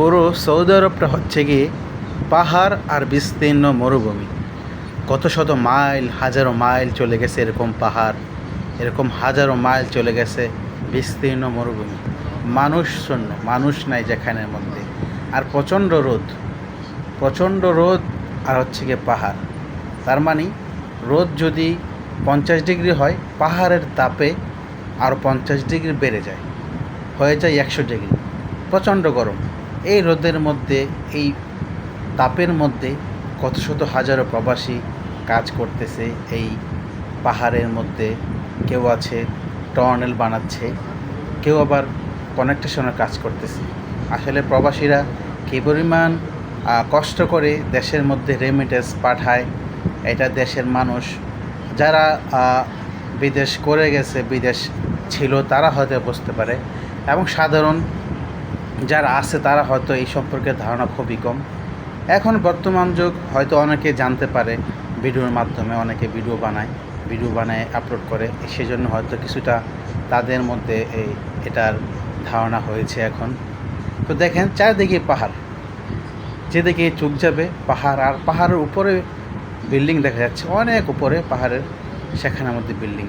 পুরো সৌদি আরবটা হচ্ছে গিয়ে পাহাড় আর বিস্তীর্ণ মরুভূমি। কত শত মাইল, হাজারো মাইল চলে গেছে এরকম পাহাড়, এরকম হাজারো মাইল চলে গেছে বিস্তীর্ণ মরুভূমি। মানুষ শূন্য, মানুষ নাই যেখানের মধ্যে। আর প্রচণ্ড রোদ প্রচণ্ড রোদ আর হচ্ছে গিয়ে পাহাড়। তার মানে রোদ যদি পঞ্চাশ ডিগ্রি হয়, পাহাড়ের তাপে আরও পঞ্চাশ ডিগ্রি বেড়ে যায়, হয়ে যায় একশো ডিগ্রি। প্রচণ্ড গরম। এই রোদের মধ্যে, এই তাপের মধ্যে কত শত হাজারো প্রবাসী কাজ করতেছে। এই পাহাড়ের মধ্যে কেউ আছে, টর্নেল বানাচ্ছে, কেউ আবার কনেকটেশনের কাজ করতেছে। আসলে প্রবাসীরা কী পরিমাণ কষ্ট করে দেশের মধ্যে রেমিটেন্স পাঠায়, এটা দেশের মানুষ। যারা বিদেশ করে গেছে, বিদেশ ছিল, তারা হয়তো বুঝতে পারে। এবং সাধারণ যারা আছে তারা হয়তো এই সম্পর্কে ধারণা খুবই কম। এখন বর্তমান যুগ, হয়তো অনেকে জানতে পারে, ভিডিওর মাধ্যমে অনেকে ভিডিও বানায় ভিডিও বানায় আপলোড করে, সেজন্য হয়তো কিছুটা তাদের মধ্যে এই এটার ধারণা হয়েছে এখন। তো দেখেন, চারিদিকে পাহাড়। যেদিকে চোখ যাবে, পাহাড়, আর পাহাড়ের উপরে বিল্ডিং দেখা যাচ্ছে, অনেক উপরে পাহাড়ের, সেখানের মধ্যে বিল্ডিং